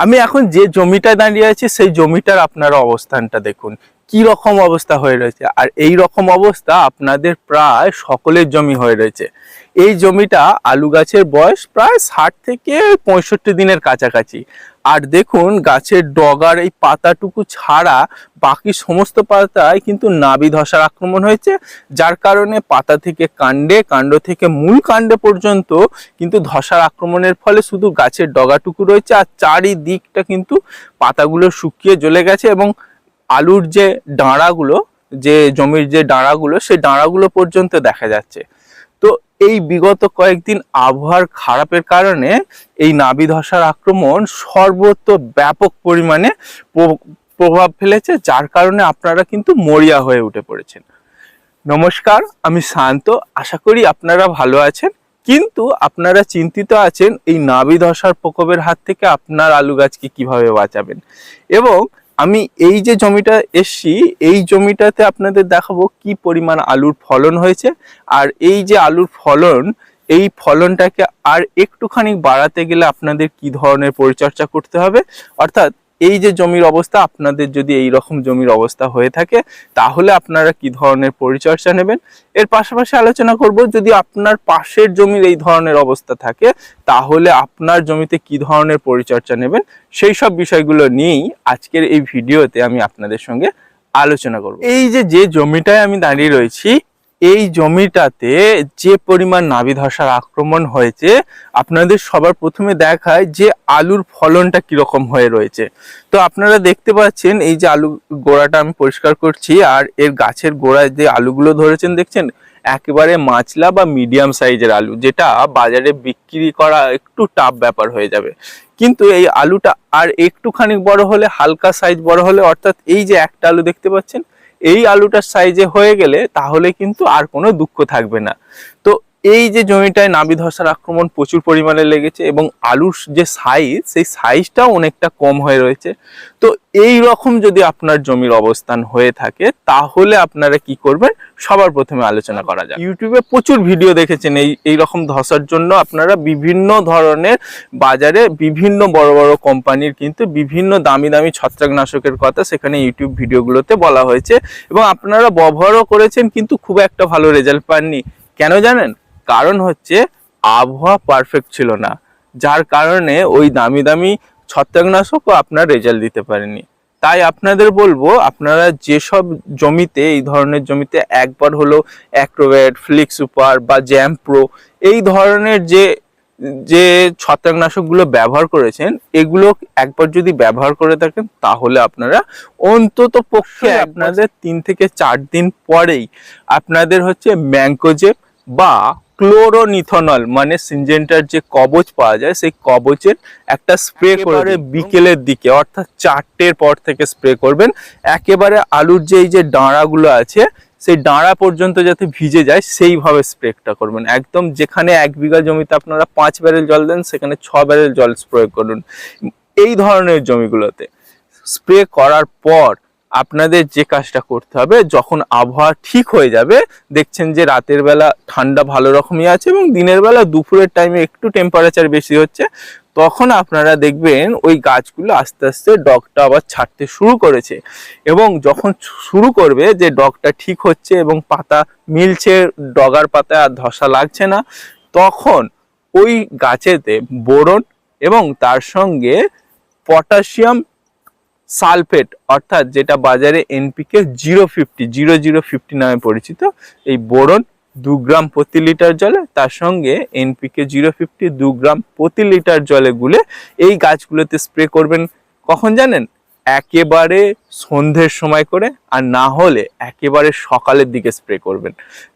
আমি এখন যে জমিটা দাঁড়িয়ে আছি, সেই জমিটার আপনারা অবস্থানটা দেখুন। কি রকম অবস্থা হয়ে রয়েছে? আর এই রকম অবস্থা আপনাদের প্রায় সকলের জমি হয়ে রয়েছে। এই জমিটা আলু গাছের বয়স প্রায় ষাট থেকে পঁয়ষট্টি দিনের কাছাকাছি। আর দেখুন, গাছের ডগার এই পাতাটুকু ছাড়া বাকি সমস্ত পাতায় কিন্তু নাবি ধসার আক্রমণ হয়েছে। যার কারণে পাতা থেকে কাণ্ডে, কাণ্ড থেকে মূল কাণ্ডে পর্যন্ত কিন্তু ধসার আক্রমণের ফলে শুধু গাছের ডগাটুকু রয়েছে। আর চারিদিকটা কিন্তু পাতাগুলো শুকিয়ে জ্বলে গেছে এবং আলুর যে ডাঁড়াগুলো, যে জমির যে ডাঁড়াগুলো, সেই ডাঁড়াগুলো পর্যন্ত দেখা যাচ্ছে। এই বিগত কয়েকদিন আবহাওয়ার খারাপের কারণে এই নাবি ধসার আক্রমণ সর্বত্র ব্যাপক পরিমাণে প্র- প্রভাব ফেলেছে, যার কারণে আপনারা কিন্তু মরিয়া হয়ে উঠে পড়েছেন। নমস্কার, আমি শান্ত। আশা করি আপনারা ভালো আছেন। কিন্তু আপনারা চিন্তিত আছেন এই নাবি ধসার প্রকোপের হাত থেকে আপনার আলু গাছকে কীভাবে বাঁচাবেন? এবং আমি এই যে জমিটা এসছি, এই জমিটাতে আপনাদের দেখাবো কি পরিমাণ আলুর ফলন হয়েছে। আর এই যে আলুর ফলন, এই ফলনটাকে আর একটুখানি বাড়াতে গেলে আপনাদের কি ধরনের পরিচর্যা করতে হবে? অর্থাৎ এই যে জমির অবস্থা, আপনাদের যদি এই রকম জমির অবস্থা হয়ে থাকে, তাহলে আপনারা কি ধরনের পরিচর্যা নেবেন? এর পাশাপাশি আলোচনা করব, যদি আপনার পাশের জমির এই ধরনের অবস্থা থাকে, তাহলে আপনার জমিতে কি ধরনের পরিচর্যা নেবেন? সেই সব বিষয়গুলো নিয়েই আজকের এই ভিডিওতে আমি আপনাদের সঙ্গে আলোচনা করব। এই যে যে জমিটায় আমি দাঁড়িয়ে রয়েছি এই জমিটাতে যে পরিমাণ নাবি ধসার আক্রমণ হয়েছে, আপনাদের সবার প্রথমে দেখায় যে আলুর ফলনটা কীরকম হয়ে রয়েছে। তো আপনারা দেখতে পাচ্ছেন, এই যে আলু গোড়াটা আমি পরিষ্কার করছি, আর এর গাছের গোড়ায় যে আলুগুলো ধরেছেন, দেখছেন? একেবারে মাছলা বা মিডিয়াম সাইজের আলু, যেটা বাজারে বিক্রি করা একটু টাফ ব্যাপার হয়ে যাবে। কিন্তু এই আলুটা আর একটুখানি বড় হলে, হালকা সাইজ বড় হলে, অর্থাৎ এই যে একটা আলু দেখতে পাচ্ছেন এই আলুটার সাইজে হয়ে গেলে তাহলে কিন্তু আর কোনো দুঃখ থাকবে না। তো এই যে জমিটায় নাবি ধসার আক্রমণ প্রচুর পরিমাণে লেগেছে এবং আলুর যে সাইজ সেই সাইজটাও অনেকটা কম হয়ে রয়েছে। তো এই রকম যদি আপনার জমির অবস্থান হয়ে থাকে, তাহলে আপনারা কি করবেন? সবার প্রথমে আলোচনা করা যায় ইউটিউবে প্রচুর ভিডিও দেখেছেন এই এই রকম ধসার জন্য। আপনারা বিভিন্ন ধরনের বাজারে বিভিন্ন বড় বড় কোম্পানির কিন্তু বিভিন্ন দামি দামি ছত্রাকনাশকের কথা সেখানে ইউটিউব ভিডিওগুলোতে বলা হয়েছে এবং আপনারা ব্যবহারও করেছেন কিন্তু খুব একটা ভালো রেজাল্ট পাননি। কেন জানেন? কারণ হচ্ছে আবহাওয়া পারফেক্ট ছিল না, যার কারণে ওই দামি দামি ছত্রাকনাশকও আপনার রেজাল্ট দিতে পারেনি। তাই আপনাদের বলব আপনারা যেসব জমিতে এই ধরনের জমিতে একবার হলো অ্যাক্রোভেট ফ্লিক্স সুপার বা জ্যাম প্রো এই ধরনের যে যে ছত্রাকনাশকগুলো ব্যবহার করেছেন এগুলো একবার যদি ব্যবহার করে থাকেন তাহলে আপনারা অন্তত পক্ষে আপনাদের তিন থেকে চার দিন পরেই আপনাদের হচ্ছে ম্যাঙ্কোজেব বা ক্লোরোনিথনল মানে সিনজেন্টার যে কবচ পাওয়া যায় সেই কবচের একটা স্প্রে করে বিকেলের দিকে অর্থাৎ চারটের পর থেকে স্প্রে করবেন। একেবারে আলুর যে এই যে ডাঁড়াগুলো আছে সেই ডাঁড়া পর্যন্ত যাতে ভিজে যায় সেইভাবে স্প্রেটা করবেন। একদম যেখানে এক বিঘা জমিতে আপনারা পাঁচ ব্যারেল জল দেন সেখানে ছ ব্যারেল জল স্প্রে করুন। এই ধরনের জমিগুলোতে। স্প্রে করার পর আপনাদের যে কাজটা করতে হবে, যখন আবহাওয়া ঠিক হয়ে যাবে, দেখছেন যে রাতের বেলা ঠান্ডা ভালো রকমই আছে এবং দিনের বেলা দুপুরের টাইমে একটু টেম্পারেচার বেশি হচ্ছে, তখন আপনারা দেখবেন ওই গাছগুলো আস্তে আস্তে ডগটা আবার ছাড়তে শুরু করেছে এবং যখন শুরু করবে যে ডগটা ঠিক হচ্ছে এবং পাতা মিলছে, ডগার পাতায় আর ধসা লাগছে না, তখন ওই গাছেতে বোরন এবং তার সঙ্গে পটাশিয়াম সালফেট, অর্থাৎ যেটা বাজারে NPK zero fifty, zero zero fifty নামে পরিচিত, এই বোরন দু গ্রাম প্রতি লিটার জলে, তার সঙ্গে এনপিকে জিরো ফিফটি, দু গ্রাম প্রতি লিটার জলে গুলে এই গাছগুলোতে স্প্রে করবেন। কখন জানেন? একেবারে সন্ধ্যের সময় করে, আর না হলে একেবারে সকালের দিকে স্প্রে করবেন।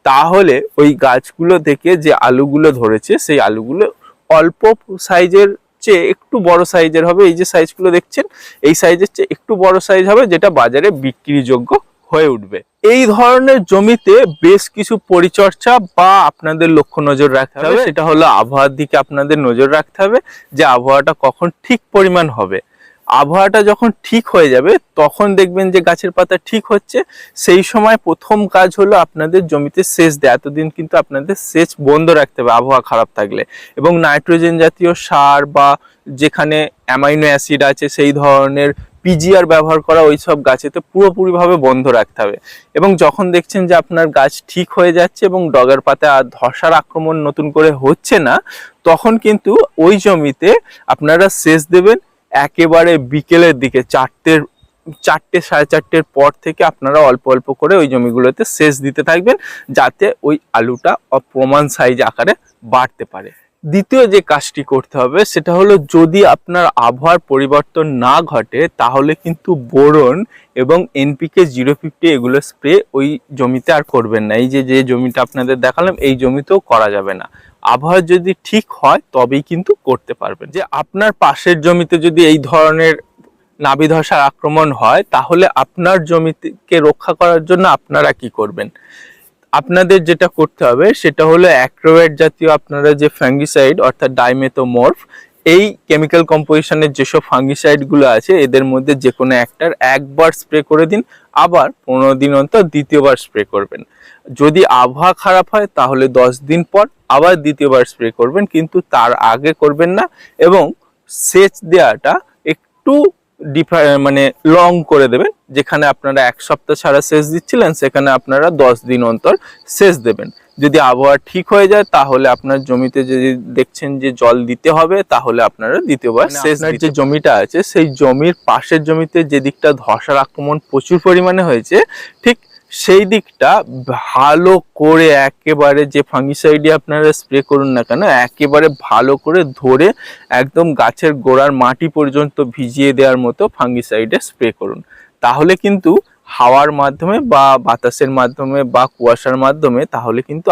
তাহলে ওই গাছগুলো থেকে যে আলুগুলো ধরেছে, সেই আলুগুলো অল্প সাইজের চেয়ে একটু বড় সাইজের হবে এই যে সাইজগুলো দেখছেন এই সাইজের চেয়ে একটু বড় সাইজ হবে যেটা বাজারে বিক্রিযোগ্য হয়ে উঠবে। এই ধরনের জমিতে বেশ কিছু পরিচর্যা বা আপনাদের লক্ষ্য নজর রাখতে হবে সেটা হলো আবহাওয়ার দিকে আপনাদের নজর রাখতে হবে যে আবহাওয়াটা কখন ঠিক পরিমাণ হবে। আবহাওয়াটা যখন ঠিক হয়ে যাবে, তখন দেখবেন যে গাছের পাতা ঠিক হচ্ছে। সেই সময় প্রথম কাজ হলো আপনাদের জমিতে সেচ দেয়। এতদিন কিন্তু আপনাদের সেচ বন্ধ রাখতে হবে, আবহাওয়া খারাপ থাকলে। এবং নাইট্রোজেন জাতীয় সার বা যেখানে অ্যামাইনো অ্যাসিড আছে, সেই ধরনের পিজিআর ব্যবহার করা ওই সব গাছেতে পুরোপুরিভাবে বন্ধ রাখতে হবে। এবং যখন দেখছেন যে আপনার গাছ ঠিক হয়ে যাচ্ছে এবং ডগার পাতা আর ধসার আক্রমণ নতুন করে হচ্ছে না, তখন কিন্তু ওই জমিতে আপনারা সেচ দেবেন একেবারে বিকেলের দিকে, চারটের, চারটে সাড়ে চারটের পর থেকে আপনারা অল্প অল্প করে ওই জমিগুলোতে সেচ দিতে থাকবেন, যাতে ওই আলুটা অপ্রমাণ সাইজ আকারে বাড়তে পারে। দ্বিতীয় যে কাজটি করতে হবে, সেটা হলো যদি আপনার আবহাওয়ার পরিবর্তন না ঘটে, তাহলে কিন্তু বোরন এবং এনপিকে জিরো ফিফটি এগুলো স্প্রে ওই জমিতে আর করবেন না। এই যে যে জমিটা আপনাদের দেখালাম, এই জমিতেও করা যাবে না। আবহাওয়া যদি ঠিক হয়, তবেই কিন্তু করতে পারবেন। যে আপনার পাশের জমিতে যদি এই ধরনের নাবি ধসার আক্রমণ হয়, তাহলে আপনার জমিকে রক্ষা করার জন্য আপনারা কি করবেন? আপনাদের যেটা করতে হবে, সেটা হলো অ্যাক্রোয়েট জাতীয় আপনারা যে ফ্যাঙ্গিসাইড অর্থাৎ ডাইমেথোমর্ফ, এই কেমিক্যাল কম্পোজিশনের যেসব ফাঙ্গিসাইডগুলো আছে, এদের মধ্যে যে কোনো একটার একবার স্প্রে করে দিন, আবার পনেরো দিন অন্তর দ্বিতীয়বার স্প্রে করবেন। যদি আবহাওয়া খারাপ হয় তাহলে দশ দিন পর আবার দ্বিতীয়বার স্প্রে করবেন কিন্তু তার আগে করবেন না এবং সেচ দেওয়াটা একটু মানে লং করে দেবেন যেখানে আপনারা এক সপ্তাহ ছাড়া সেচ দিচ্ছিলেন সেখানে আপনারা দশ দিন অন্তর সেচ দেবেন। যদি আবহাওয়া ঠিক হয়ে যায় তাহলে আপনার জমিতে যদি দেখছেন যে জল দিতে হবে তাহলে আপনারা দ্বিতীয়বার মানে সেচ যে জমিটা আছে সেই জমির পাশের জমিতে যে দিকটা ধসার আক্রমণ প্রচুর পরিমাণে হয়েছে ঠিক সেই দিকটা ভালো করে একেবারে যে ফাঙ্গিসাইডে আপনারা স্প্রে করুন না কেন, একেবারে ভালো করে ধরে একদম গাছের গোড়ার মাটি পর্যন্ত ভিজিয়ে দেওয়ার মতো ফাঙ্গিসাইডে স্প্রে করুন। তাহলে কিন্তু হাওয়ার মাধ্যমে বা বাতাসের মাধ্যমে বা কুয়াশার মাধ্যমে তাহলে কিন্তু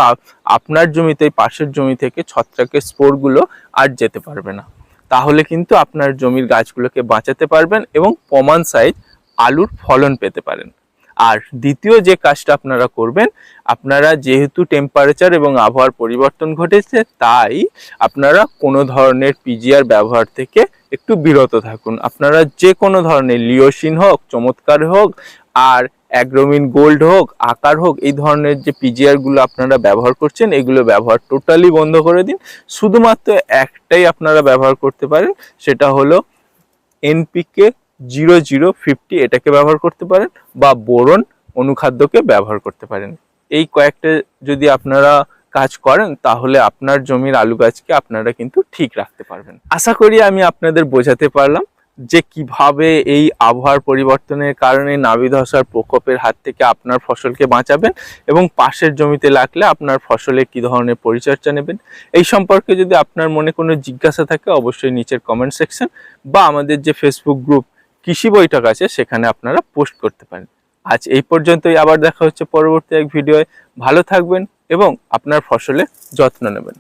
আপনার জমিতে পাশের জমি থেকে ছত্রাকের স্পোরগুলো আর যেতে পারবে না। তাহলে কিন্তু আপনার জমির গাছগুলোকে বাঁচাতে পারবেন এবং প্রমাণ সাইজ আলুর ফলন পেতে পারেন। আর দ্বিতীয় যে কাজটা আপনারা করবেন, আপনারা যেহেতু টেম্পারেচার এবং আবহাওয়ার পরিবর্তন ঘটেছে, তাই আপনারা কোনো ধরনের পিজিআর ব্যবহার থেকে একটু বিরত থাকুন। আপনারা যে কোনো ধরনের লিওসিন হোক, চমৎকার হোক, আর অ্যাগ্রোমিন গোল্ড হোক, আকার হোক, এই ধরনের যে পিজিআরগুলো আপনারা ব্যবহার করছেন, এগুলো ব্যবহার টোটালি বন্ধ করে দিন। শুধুমাত্র একটাই আপনারা ব্যবহার করতে পারেন, সেটা হলো এনপিকে জিরো জিরো ফিফটি এটাকে ব্যবহার করতে পারেন বা বোরন অনুখাদ্যকে ব্যবহার করতে পারেন। এই কয়েকটা যদি আপনারা কাজ করেন, তাহলে আপনার জমির আলু গাছকে আপনারা কিন্তু ঠিক রাখতে পারবেন। আশা করি আমি আপনাদের বোঝাতে পারলাম যে কীভাবে এই আবহাওয়ার পরিবর্তনের কারণে নাবি ধসার প্রকোপের হাত থেকে আপনার ফসলকে বাঁচাবেন এবং পাশের জমিতে লাগলে আপনার ফসলে কি ধরনের পরিচর্যা নেবেন। এই সম্পর্কে যদি আপনার মনে কোনো জিজ্ঞাসা থাকে, অবশ্যই নিচের কমেন্ট সেকশন বা আমাদের যে ফেসবুক গ্রুপ কৃষি বৈঠক আছে, সেখানে আপনারা পোস্ট করতে পারেন। আজ এই পর্যন্তই, আবার দেখা হচ্ছে পরবর্তী এক ভিডিওয়। ভালো থাকবেন এবং আপনার ফসলে যত্ন নেবেন।